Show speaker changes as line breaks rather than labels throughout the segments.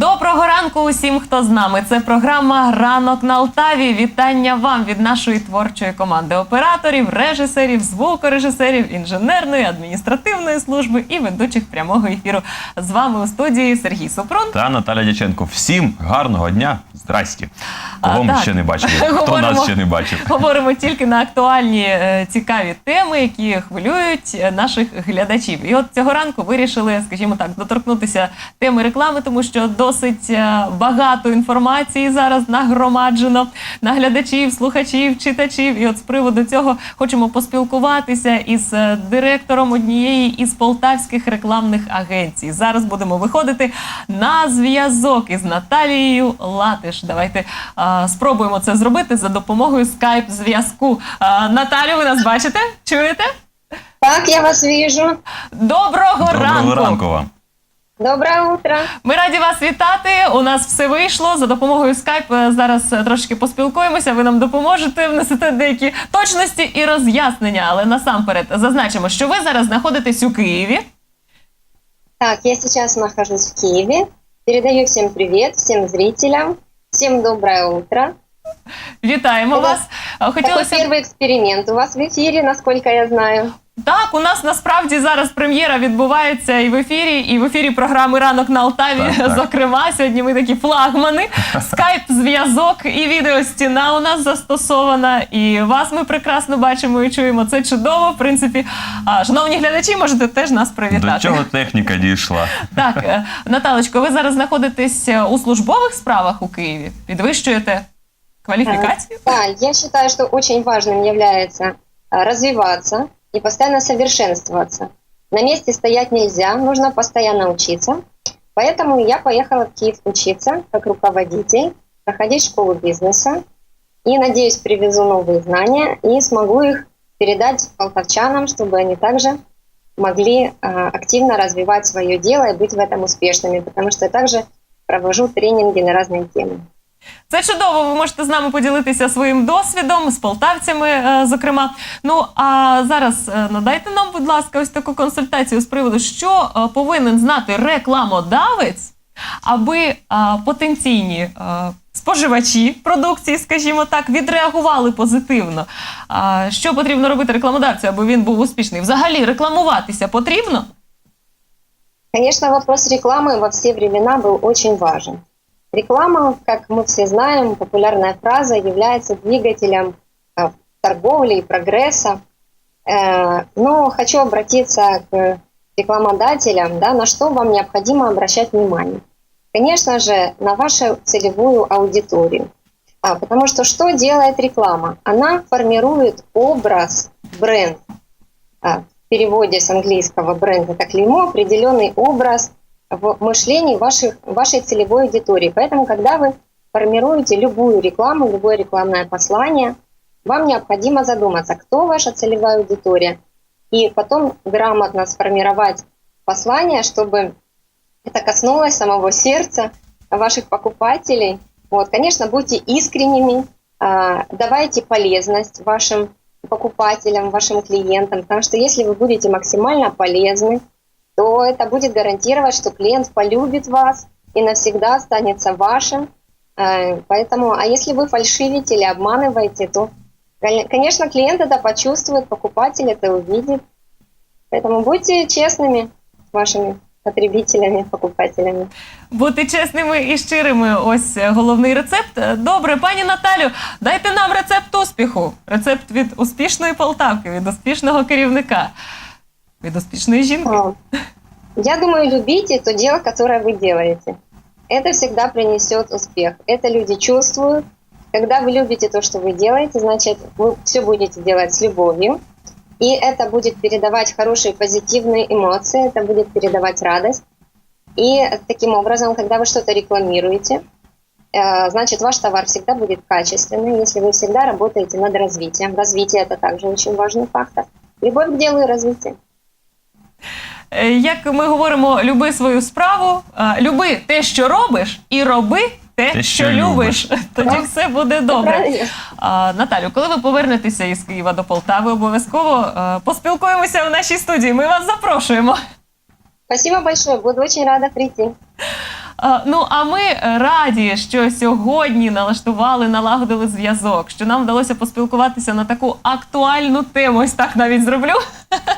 ранку усім, хто з нами. Це програма Ранок на Алтаві. Вітання вам від нашої творчої команди операторів, режисерів, звукорежисерів, інженерної, адміністративної служби і ведучих прямого ефіру. З вами у студії Сергій Супрун.
Та Наталя Дяченко. Всім гарного дня. Здрасті.
А,
ми
так.
ще не бачили? Хто
Говоримо.
нас ще не бачив?
Говоримо тільки на актуальні е, цікаві теми, які хвилюють е, наших глядачів. І от цього ранку вирішили, скажімо так, доторкнутися теми реклами, тому що досить е, багато інформації зараз нагромаджено на глядачів, слухачів, читачів. І от з приводу цього хочемо поспілкуватися із е, директором однієї із полтавських рекламних агенцій. Зараз будемо виходити на зв'язок із Наталією Латиш. Давайте а, спробуємо це зробити за допомогою скайп-зв'язку. Наталю, ви нас бачите? Чуєте?
Так, я вас вижу.
Доброго,
Доброго ранку вам.
Доброе утро.
Ми раді вас вітати. У нас все вийшло за допомогою скайп. е, Зараз е, трошки поспілкуємося. Ви нам допоможете внесете деякі точності і роз'яснення. Але насамперед зазначимо, що ви зараз знаходитесь у Києві.
Так, я сейчас нахожусь в Киеве. Передаю всем привет, всем зрителям. Всем доброе утро.
Вітаємо
Привіт.
вас. Е,
Такой
Хотілося б
первый эксперимент у вас в эфире, насколько я знаю.
Так, у нас насправді зараз прем'єра відбувається і в ефірі, і в ефірі програми Ранок на Алтаві.
Так, так.
Зокрема, сьогодні ми такі флагмани. Скайп, зв'язок і відеостіна у нас застосована. І вас ми прекрасно бачимо і чуємо. Це чудово. В принципі, а, шановні глядачі, можете теж нас привітати.
До чого техніка дійшла?
Так, е, Наталочко, ви зараз знаходитесь е, у службових справах у Києві? Підвищуєте кваліфікацію?
Да, я считаю, что очень важным является а, развиваться и постоянно совершенствоваться. На месте стоять нельзя, нужно постоянно учиться. Поэтому я поехала в Киев учиться как руководитель, проходить школу бизнеса. И, надеюсь, привезу новые знания и смогу их передать полтавчанам, чтобы они также могли а, активно развивать свое дело и быть в этом успешными, потому что я также провожу тренинги на разные темы.
Це чудово. Ви можете з нами поділитися своїм досвідом з полтавцями, е, зокрема. Ну а зараз е, надайте нам, будь ласка, ось таку консультацію з приводу, що е, повинен знати рекламодавець, аби потенційні споживачі продукції, скажімо так, відреагували позитивно. Що потрібно робити рекламодавцю, аби він був успішний? Взагалі рекламуватися потрібно?
Конечно, вопрос рекламы во все времена был очень важен. Реклама, как мы все знаем, популярная фраза, является двигателем э, торговли и прогресса. Э, Но хочу обратиться к рекламодателям, да, на что вам необходимо обращать внимание. Конечно же, на вашу целевую аудиторию. А, потому что что делает реклама? Она формирует образ, бренд. А, в переводе с английского бренд это клеймо, определенный образ в мышлении ваших, вашей целевой аудитории. Поэтому, когда вы формируете любую рекламу, любое рекламное послание, вам необходимо задуматься, кто ваша целевая аудитория, и потом грамотно сформировать послание, чтобы это коснулось самого сердца ваших покупателей. Вот, конечно, будьте искренними, а, давайте полезность вашим покупателям, вашим клиентам, потому что если вы будете максимально полезны, то это будет гарантировать, что клиент полюбит вас и навсегда останется вашим. Э, Поэтому, а если вы фальшивите или обманываете, то, кон- конечно, клиент это почувствует, покупатель это увидит. Поэтому будьте честными с вашими потребителями, покупателями.
Бути чесними і щирими. Ось е, головний рецепт. Е, Добре, пані Наталю, дайте нам рецепт успіху. Рецепт від успішної Полтавки, від успішного керівника, від успішної жінки.
А, Я думаю, любите то дело, которое вы делаете. Это всегда принесет успех. Это люди чувствуют. Когда вы любите то, что вы делаете, значит, вы все будете делать с любовью. И это будет передавать хорошие позитивные эмоции, это будет передавать радость. И таким образом, когда вы что-то рекламируете, э, значит, ваш товар всегда будет качественный, если вы всегда работаете над развитием. Развитие – это также очень важный фактор. Любовь к делу и развитие.
Е, Як ми говоримо, люби свою справу, е, люби те, що робиш, і роби те,
Те,
що любиш.
любиш.
Тоді
Так.
все буде добре. А, Наталю, коли ви повернетеся із Києва до Полтави, обов'язково е, поспілкуємося в нашій студії. Ми вас запрошуємо.
Спасибо большое, буду очень рада прийти.
Ну а ми раді, що сьогодні налаштували, налагодили зв'язок, що нам вдалося поспілкуватися на таку актуальну тему. Ось так навіть зроблю.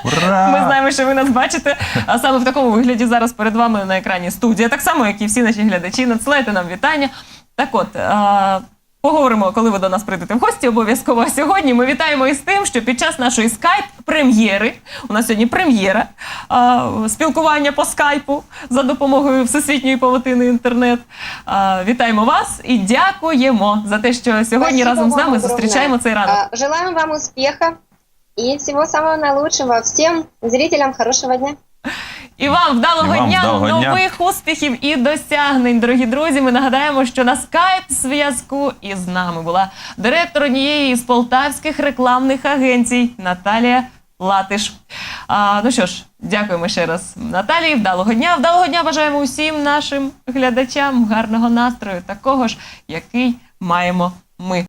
Ура!
Ми знаємо, що ви нас бачите. А саме в такому вигляді зараз перед вами на екрані студія, так само, як і всі наші глядачі. Надсилайте нам вітання. Так от. е, Поговоримо, коли ви до нас прийдете в гості. Обов'язково А сьогодні. Ми вітаємо із тим, що під час нашої скайп-прем'єри у нас сьогодні прем'єра а, спілкування по скайпу за допомогою всесвітньої павутини інтернет. А, вітаємо вас і дякуємо за те, що сьогодні
Спасибо
разом з нами
огромное.
зустрічаємо цей ранок.
А, Желаем вам успеха и всего самого наилучшего всем зрителям. Хорошего дня.
І вам вдалого
І вам
дня,
вдалого дня.
нових успіхів і досягнень, дорогі друзі. Ми нагадаємо, що на скайп зв'язку із нами була директор однієї з полтавських рекламних агенцій Наталія Латиш. А, ну що ж, дякуємо ще раз Наталії. Вдалого дня. Вдалого дня бажаємо усім нашим глядачам гарного настрою, такого ж, який маємо ми.